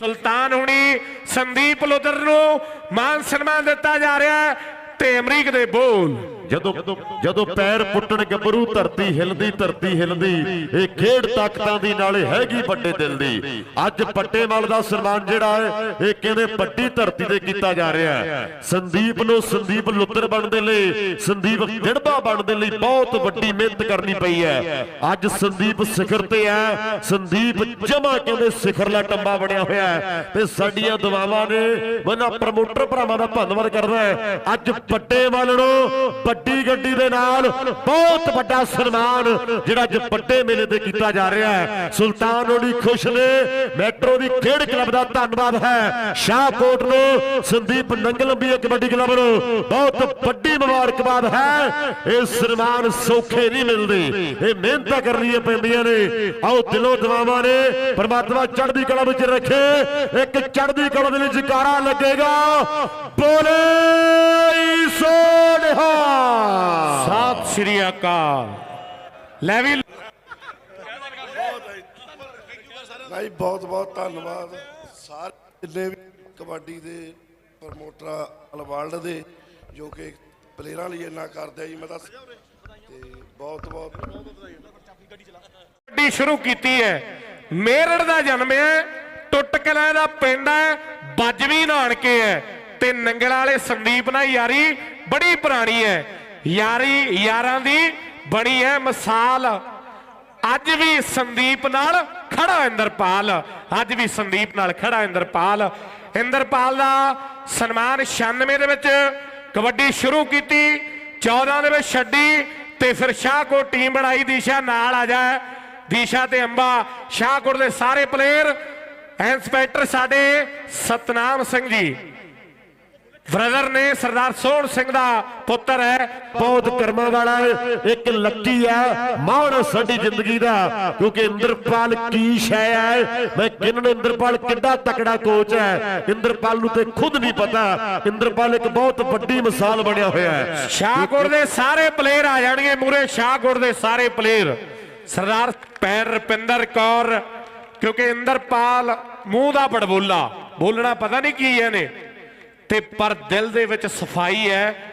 ਸੁਲਤਾਨ ਹੁਣੀ ਸੰਦੀਪ ਲੋਦਰ ਨੂੰ ਮਾਨ ਸਨਮਾਨ ਦਿੱਤਾ ਜਾ ਰਿਹਾ ਹੈ ਤੇ ਅਮਰੀਕ ਦੇ ਬੋਲ। ਜਦੋਂ ਜਦੋਂ ਪੈਰ ਪੁੱਟਣ ਗੱਭਰੂ ਧਰਤੀ ਹਿਲਦੀ ਧਰਤੀ ਹਿਲਦੀ, ਇਹ ਖੇਡ ਤਾਕਤਾਂ ਦੀ ਨਾਲੇ ਹੈਗੀ ਵੱਡੇ ਦਿਲ ਦੀ। ਅੱਜ ਪੱਟੇਵਾਲ ਦਾ ਸਨਮਾਨ ਜਿਹੜਾ ਹੈ, ਇਹ ਕਹਿੰਦੇ ਪੱਟੀ ਧਰਤੀ ਤੇ ਕੀਤਾ ਜਾ ਰਿਹਾ ਹੈ? ਸੰਦੀਪ ਨੂੰ ਸੰਦੀਪ ਲੁੱਤਰ ਬਣਨ ਲਈ, ਸੰਦੀਪ ਦਿੜਬਾ ਬਣਨ ਲਈ ਬਹੁਤ ਵੱਡੀ ਮਿਹਨਤ ਕਰਨੀ ਪਈ ਹੈ। ਅੱਜ ਸੰਦੀਪ ਸਿਖਰ ਤੇ ਹੈ, ਸੰਦੀਪ ਜਮਾ ਕਹਿੰਦੇ ਸਿਖਰਲਾ ਟੰਬਾ ਬਣਿਆ ਹੋਇਆ ਹੈ ਤੇ ਸਾਡੀਆਂ ਦੁਆਵਾਂ ਨੇ ਮਨਾ ਪ੍ਰਮੋਟਰ ਭਰਾਵਾਂ ਦਾ ਧੰਨਵਾਦ ਕਰਦਾ ਹੈ। ਅੱਜ ਪੱਟੇਵਾਲ ਨੂੰ ਵੱਡੀ ਗੱਡੀ ਦੇ ਨਾਲ ਬਹੁਤ ਵੱਡਾ ਸਨਮਾਨ ਜਿਹੜਾ ਅੱਜ ਪੱਟੇ ਮੇਲੇ ਤੇ ਕੀਤਾ ਜਾ ਰਿਹਾ ਹੈ। ਸੁਲਤਾਨ ਹੋਣੀ ਖੁਸ਼ ਨੇ, ਮੈਟਰੋ ਦੀ ਖੇਡ ਕਲੱਬ ਦਾ ਧੰਨਵਾਦ ਹੈ। ਸ਼ਾਹਕੋਟ ਨੂੰ ਸੰਦੀਪ ਨੰਗਲੰਬੀ ਕਬੱਡੀ ਕਲੱਬ ਨੂੰ ਬਹੁਤ ਵੱਡੀ ਮੁਬਾਰਕਬਾਦ ਹੈ। ਇਹ ਸਨਮਾਨ ਸੌਖੇ ਨਹੀਂ ਮਿਲਦੇ। ਇਹ ਮਿਹਨਤਾਂ ਕਰਨੀਆਂ ਪੈਂਦੀਆਂ ਨੇ। ਆਓ ਦਿਲੋਂ ਦੁਆਵਾਂ ਨੇ, ਪਰਮਾਤਮਾ ਚੜ੍ਹਦੀ ਕਲਾ ਵਿੱਚ ਰੱਖੇ। ਇੱਕ ਚੜ੍ਹਦੀ ਕਲਾ ਦੇ ਲਈ ਜਕਾਰਾ ਲੱਗੇਗਾ। ਬੋਲੇ! ਸ਼੍ਰੀ ਅਕਾਲ। ਲੈ ਵੀ ਭਾਈ ਬਹੁਤ ਬਹੁਤ ਧੰਨਵਾਦ। ਸਾਰੇ ਜਿੰਨੇ ਵੀ ਕਬੱਡੀ ਦੇ ਪ੍ਰਮੋਟਰ ਵਰਲਡ ਦੇ ਜੋ ਕਿ ਪਲੇਅਰਾਂ ਲਈ ਇੰਨਾ ਕਰਦੇ ਆ ਜੀ ਮੈਂ ਤਾਂ ਤੇ ਬਹੁਤ ਬਹੁਤ ਗੱਡੀ ਸ਼ੁਰੂ ਕੀਤੀ ਹੈ। ਮੇਰੜ ਦਾ ਜਨਮ ਹੈ ਟੁੱਟ ਕਲਾਂ ਦਾ ਪਿੰਡ ਹੈ ਬੱਜਵੀ ਨਾਨਕੇ ਹੈ। ਤੇ ਨੰਗਲ ਵਾਲੇ ਸੰਦੀਪ ਨਾਲ ਯਾਰੀ ਬੜੀ ਪੁਰਾਣੀ ਹੈ। ਯਾਰੀ ਯਾਰਾਂ ਦੀ ਬਣੀ ਹੈ ਮਿਸਾਲ। ਅੱਜ ਵੀ ਸੰਦੀਪ ਨਾਲ ਖੜਾ ਇੰਦਰਪਾਲ। ਅੱਜ ਵੀ ਸੰਦੀਪ ਨਾਲ ਖੜਾ ਇੰਦਰਪਾਲ। ਇੰਦਰਪਾਲ ਦਾ ਸਨਮਾਨ 96 ਦੇ ਵਿੱਚ ਕਬੱਡੀ ਸ਼ੁਰੂ ਕੀਤੀ 14 ਦੇ ਵਿੱਚ ਛੱਡੀ ਤੇ ਫਿਰ ਸ਼ਾਹਕੋਟ ਟੀਮ ਬਣਾਈ। ਦੀਸ਼ਾ ਨਾਲ ਆ ਜਾ। ਦੀਸ਼ਾ ਤੇ ਅੰਬਾ, ਸ਼ਾਹਕੋਟ ਦੇ ਸਾਰੇ ਪਲੇਅਰ ਇੰਸਪੈਕਟਰ ਸਾਡੇ ਸਤਨਾਮ ਸਿੰਘ ਜੀ। ਬ੍ਰਦਰ ਨੇ ਸਰਦਾਰ ਸੋਹਣ ਸਿੰਘ ਦਾ ਪੁੱਤਰ ਹੈ, ਬਹੁਤ ਕਰਮਾਂ ਵਾਲਾ ਇੱਕ ਲੱਕੀ ਹੈ, ਮਾਣ ਸਾਡੀ ਜ਼ਿੰਦਗੀ ਦਾ, ਕਿਉਂਕਿ ਇੰਦਰਪਾਲ ਕੀ ਸ਼ੈ ਹੈ, ਮੈਂ ਕਿੰਨ ਇੰਦਰਪਾਲ ਕਿੱਡਾ ਤਕੜਾ ਕੋਚ ਹੈ, ਇੰਦਰਪਾਲ ਨੂੰ ਤੇ ਖੁਦ ਨਹੀਂ ਪਤਾ, ਇੰਦਰਪਾਲ ਇੱਕ ਬਹੁਤ ਵੱਡੀ ਮਿਸਾਲ ਬਣਿਆ ਹੋਇਆ ਹੈ। ਸ਼ਾਹਕੋਟ ਦੇ ਸਾਰੇ ਪਲੇਅਰ ਆ ਜਾਣਗੇ ਮੂਰੇ ਸ਼ਾਹਕੋਟ ਦੇ ਸਾਰੇ ਪਲੇਅਰ ਸਰਦਾਰ ਪੈਰ ਰਪਿੰਦਰ ਕੌਰ, ਕਿਉਂਕਿ ਇੰਦਰਪਾਲ ਮੂੰਹ ਦਾ ਬੜਬੋਲਾ, ਬੋਲਣਾ ਪਤਾ ਨਹੀਂ ਕੀ ਇਹਨੇ। ਤੇ ਪਰ ਦਿਲ ਦੇ ਵਿੱਚ ਸਫ਼ਾਈ ਹੈ